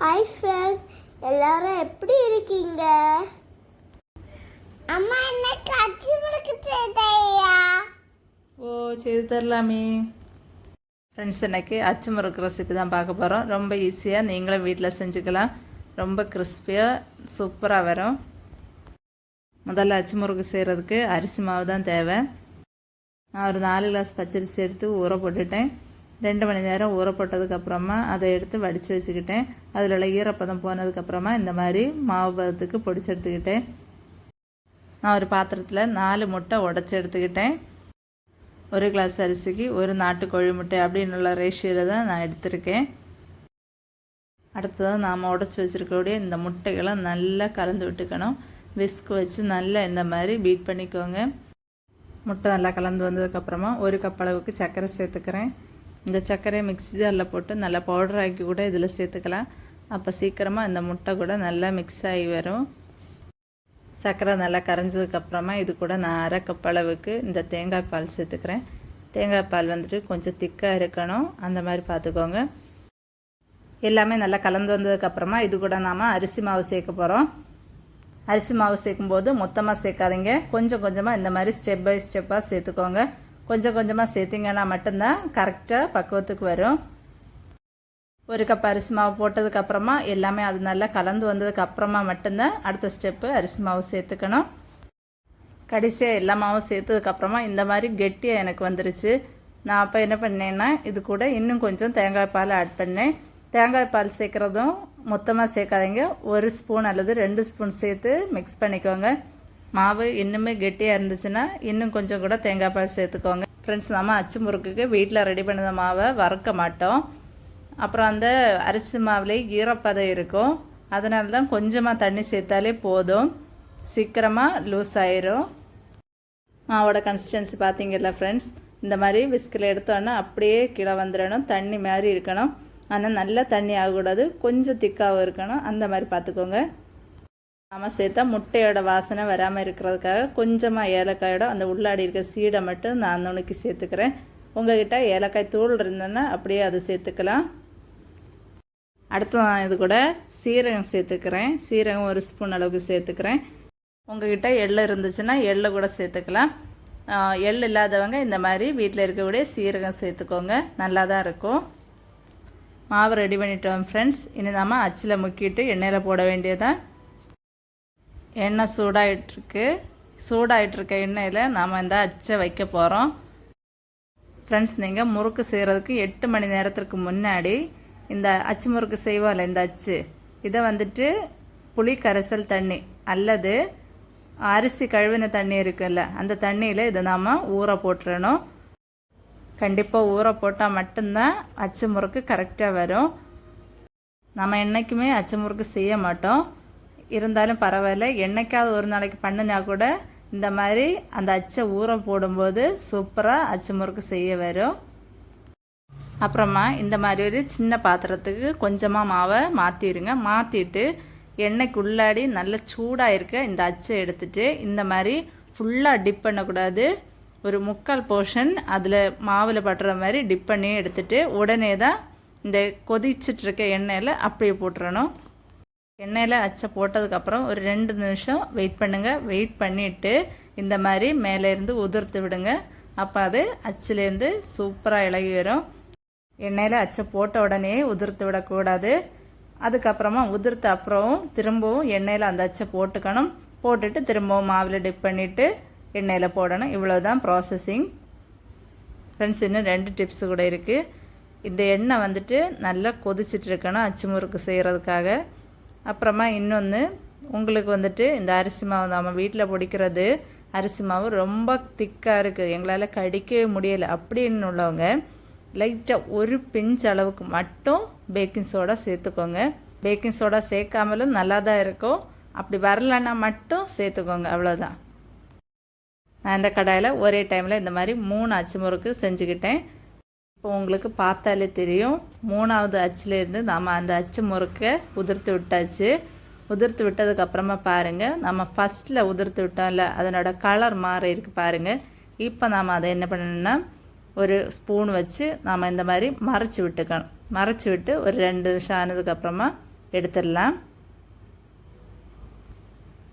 Hi friends எல்லாரும் எப்படி இருக்கீங்க? அம்மா என்ன கட்சி முழுக்க செய்தையா? ஓ செய்து தரலாமே. ஃப்ரெண்ட்ஸ் இன்னைக்கு அச்சு முறுக்கு ரெசிபி தான் பார்க்க போகிறோம் ரொம்ப ஈஸியாக நீங்களும் வீட்டில் செஞ்சுக்கலாம். ரொம்ப கிறிஸ்பியாக சூப்பராக வரும். முதல்ல அச்சு முறுக்கு செய்கிறதுக்கு அரிசி மாவு தான் தேவை. நான் ஒரு நாலு கிளாஸ் பச்சரிசி எடுத்து ஊற போட்டுட்டேன். ரெண்டு மணி நேரம் ஊறப்பட்டதுக்கப்புறமா அதை எடுத்து வடித்து வச்சுக்கிட்டேன். அதில் உள்ள ஈரப்பதம் போனதுக்கப்புறமா இந்த மாதிரி மாவு பதத்துக்கு பொடிச்சு எடுத்துக்கிட்டேன். நான் ஒரு பாத்திரத்தில் நாலு முட்டை உடச்சி எடுத்துக்கிட்டேன். ஒரு கிளாஸ் அரிசிக்கு ஒரு நாட்டுக்கோழி முட்டை அப்படின்னு உள்ள ரேஷியோவில் தான் நான் எடுத்திருக்கேன். அடுத்ததாக நாம் உடச்சி வச்சுருக்கக்கூடிய இந்த முட்டைகளை நல்லா கலந்து விட்டுக்கணும். விஸ்க் வச்சு நல்லா இந்த மாதிரி பீட் பண்ணிக்கோங்க. முட்டை நல்லா கலந்து வந்ததுக்கப்புறமா ஒரு கப் அளவுக்கு சர்க்கரை சேர்த்துக்கிறேன். இந்த சர்க்கரையை மிக்ஸி ஜாரில் போட்டு நல்லா பவுடர் ஆக்கி கூட இதில் சேர்த்துக்கலாம். அப்போ சீக்கிரமாக இந்த முட்டை கூட நல்லா மிக்ஸ் ஆகி வரும். சர்க்கரை நல்லா கரைஞ்சதுக்கப்புறமா இது கூட நான் அரை கப் அளவுக்கு இந்த தேங்காய் பால் சேர்த்துக்கிறேன். தேங்காய் பால் வந்துட்டு கொஞ்சம் திக்காக இருக்கணும். அந்த மாதிரி பார்த்துக்கோங்க. எல்லாமே நல்லா கலந்து வந்ததுக்கப்புறமா இது கூட நாம் அரிசி மாவு சேர்க்க போகிறோம் அரிசி மாவு சேர்க்கும்போது மொத்தமாக சேர்க்காதீங்க. கொஞ்சம் கொஞ்சமாக இந்த மாதிரி ஸ்டெப் பை ஸ்டெப்பாக சேர்த்துக்கோங்க. கொஞ்சம் கொஞ்சமாக சேர்த்திங்கன்னா மட்டும்தான் கரெக்டாக பக்குவத்துக்கு வரும். ஒரு கப் அரிசி மாவு போட்டதுக்கப்புறமா எல்லாமே அது நல்லா கலந்து வந்ததுக்கப்புறமா மட்டும்தான் அடுத்த ஸ்டெப்பு அரிசி மாவு சேர்த்துக்கணும். கடைசியாக எல்லா மாவும் சேர்த்ததுக்கப்புறமா இந்த மாதிரி கெட்டியாக எனக்கு வந்துருச்சு. நான் அப்போ என்ன பண்ணேன்னா இது கூட இன்னும் கொஞ்சம் தேங்காய் பால் ஆட் பண்ணேன். தேங்காய் பால் சேர்க்குறதும் மொத்தமாக சேர்க்காதீங்க. ஒரு ஸ்பூன் அல்லது ரெண்டு ஸ்பூன் சேர்த்து மிக்ஸ் பண்ணிக்கோங்க. மாவு இன்னுமே கெட்டியாக இருந்துச்சுன்னா இன்னும் கொஞ்சம் கூட தேங்காய் பால் சேர்த்துக்கோங்க. ஃப்ரெண்ட்ஸ் நம்ம அச்சு முறுக்குக்கு வீட்டில் ரெடி பண்ணத மாவை வறுக்க மாட்டோம். அப்புறம் அந்த அரிசி மாவுலேயே ஈரப்பதம் இருக்கும். அதனால தான் கொஞ்சமாக தண்ணி சேர்த்தாலே போதும். சீக்கிரமாக லூஸ் ஆயிரும். மாவோட கன்சிஸ்டன்சி பார்த்தீங்கல்ல ஃப்ரெண்ட்ஸ் இந்த மாதிரி விஸ்கில் எடுத்தோன்னா அப்படியே கீழே வந்துடணும் தண்ணி மாதிரி இருக்கணும். ஆனால் நல்லா தண்ணி ஆகக்கூடாது. கொஞ்சம் திக்காகவும் இருக்கணும். அந்த மாதிரி பார்த்துக்கோங்க நாம சேர்த்தா முட்டையோட வாசனை வராமல் இருக்கிறதுக்காக கொஞ்சமாக ஏலக்காயோட அந்த உள்ளாடி இருக்க சீடை மட்டும் நான் நுணுக்கி சேர்த்துக்கிறேன். உங்ககிட்ட ஏலக்காய் தூள் இருந்ததுன்னா அப்படியே அதை சேர்த்துக்கலாம். அடுத்து நான் இது கூட சீரகம் சேர்த்துக்கிறேன். சீரகம் ஒரு ஸ்பூன் அளவுக்கு சேர்த்துக்கிறேன். உங்ககிட்ட எள்ளு இருந்துச்சுன்னா எள்ளு கூட சேர்த்துக்கலாம். எள் இல்லாதவங்க இந்த மாதிரி வீட்டில் இருக்கக்கூடிய சீரகம் சேர்த்துக்கோங்க. நல்லா தான் இருக்கும். மாவு ரெடி பண்ணிட்டோம் ஃப்ரெண்ட்ஸ் இனி நாம அச்சில் முக்கிட்டு எண்ணெயில் போட வேண்டியதான் எண்ணெய் சூடாயிட்டிருக்கு. சூடாயிட்டிருக்க எண்ணெயில் நாம் இந்த அச்சை வைக்க போகிறோம் ஃப்ரெண்ட்ஸ் நீங்கள் முறுக்கு செய்கிறதுக்கு எட்டு மணி நேரத்திற்கு முன்னாடி இந்த அச்சு முறுக்கு செய்வோம்ல இந்த அச்சு. இதை வந்துட்டு புளி கரைசல் தண்ணி அல்லது அரிசி கழுவின தண்ணி இருக்குல்ல அந்த தண்ணியில் இதை நாம் ஊற போட்டுறணும். கண்டிப்பாக ஊற போட்டால் மட்டும்தான் அச்சு முறுக்கு கரெக்டாக வரும். நம்ம என்றைக்குமே அச்சு முறுக்கு செய்ய மாட்டோம். இருந்தாலும் பரவாயில்ல. என்னைக்காவது ஒரு நாளைக்கு பண்ணினா கூட இந்த மாதிரி அந்த அச்சை ஊற போடும்போது சூப்பராக அச்சு முறுக்கு செய்ய வரும். அப்புறமா இந்த மாதிரி ஒரு சின்ன பாத்திரத்துக்கு கொஞ்சமாக மாவை மாற்றிடுங்க மாற்றிட்டு எண்ணெய்க்கு உள்ளாடி நல்ல சூடாக இருக்க இந்த அச்சை எடுத்துட்டு இந்த மாதிரி ஃபுல்லாக டிப் பண்ணக்கூடாது. ஒரு முக்கால் போர்ஷன் அதில் மாவில் பட்டுற மாதிரி டிப் பண்ணி எடுத்துட்டு உடனே தான் இந்த கொதிச்சிட்ருக்க எண்ணெயில் அப்படியே போட்டுறணும். எண்ணெயில் அச்சை போட்டதுக்கப்புறம் ஒரு ரெண்டு நிமிஷம் வெயிட் பண்ணுங்கள் வெயிட் பண்ணிவிட்டு இந்த மாதிரி மேலேருந்து உதிர்த்து விடுங்க. அப்போ அது அச்சுலேருந்து சூப்பராக இலகி வரும். எண்ணெயில் அச்சை போட்ட உடனே உதிர்த்து விடக்கூடாது. அதுக்கப்புறமா உதிர்த்த அப்புறம் திரும்பவும் எண்ணெயில் அந்த அச்சை போட்டுக்கணும். போட்டுட்டு திரும்பவும் மாவில் டிப் பண்ணிவிட்டு எண்ணெயில் போடணும். இவ்வளோ தான் ப்ராசஸிங் ஃப்ரெண்ட்ஸ் இன்னும் ரெண்டு டிப்ஸ் கூட இருக்குது இந்த எண்ணெய் வந்துட்டு நல்லா கொதிச்சிட்டு இருக்கணும் அச்சு முறுக்கு செய்கிறதுக்காக அப்புறமா இன்னொன்று உங்களுக்கு வந்துட்டு இந்த அரிசி மாவு நம்ம வீட்டில் பிடிக்கிறது அரிசி மாவு ரொம்ப திக்காக இருக்குது எங்களால் கடிக்கவே முடியலை. அப்படின்னு உள்ளவங்க லைட்டாக ஒரு பிஞ்ச் அளவுக்கு மட்டும் பேக்கிங் சோடா சேர்த்துக்கோங்க. பேக்கிங் சோடா சேர்க்காமலும் நல்லா தான் இருக்கும். அப்படி வரலன்னா மட்டும் சேர்த்துக்கோங்க. அவ்வளோதான் நான் இந்த கடாயில் ஒரே டைமில் இந்த மாதிரி மூணு அச்சு முறுக்கு செஞ்சுக்கிட்டேன். இப்போ உங்களுக்கு பார்த்தாலே தெரியும். மூணாவது அச்சுலேருந்து நாம் அந்த அச்சு முறுக்கை உதிர்த்து விட்டாச்சு. உதிர்த்து விட்டதுக்கப்புறமா பாருங்கள் நம்ம ஃபஸ்ட்டில் உதிர்த்து விட்டோம்ல அதனோட கலர் மாறி இருக்கு பாருங்கள் இப்போ நாம் அதை என்ன பண்ணணும்னா ஒரு ஸ்பூன் வச்சு நாம் இந்த மாதிரி மறைச்சி விட்டுக்கணும். மறைச்சி விட்டு ஒரு ரெண்டு நிமிஷம் ஆனதுக்கப்புறமா எடுத்துடலாம்.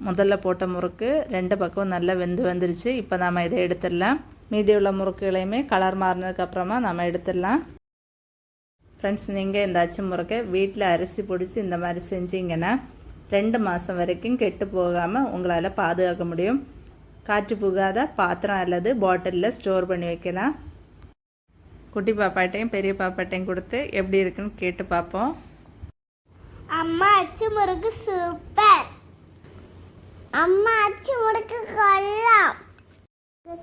முதல்ல போட்ட முறுக்கு ரெண்டு பக்கம் நல்லா வெந்து வந்துருச்சு. இப்போ நாம் இதை எடுத்துடலாம். மீதி உள்ள முறுக்குகளையுமே கலர் மாறினதுக்கப்புறமா நம்ம எடுத்துடலாம். ஃப்ரெண்ட்ஸ் நீங்கள் இந்த அச்சு முறுக்கை வீட்டில் அரிசி பிடிச்சி இந்த மாதிரி செஞ்சீங்கன்னா ரெண்டு மாதம் வரைக்கும் கெட்டு போகாமல் உங்களால் பாதுகாக்க முடியும். காற்று புகாத பாத்திரம் அல்லது பாட்டிலில் ஸ்டோர் பண்ணி வைக்கலாம். குட்டி பாப்பாட்டையும் பெரிய பாப்பாட்டையும் கொடுத்து எப்படி இருக்குன்னு கேட்டு பார்ப்போம் அம்மா அச்சு முறுக்கு சூப்பர் அம்மா அச்சு முறுக்கு கொள்ளலாம்.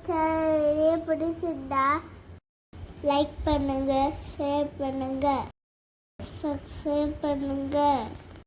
சேனல் பிடிச்சிருந்தா லைக் பண்ணுங்க ஷேர் பண்ணுங்க சப்ஸ்கிரைப் பண்ணுங்க.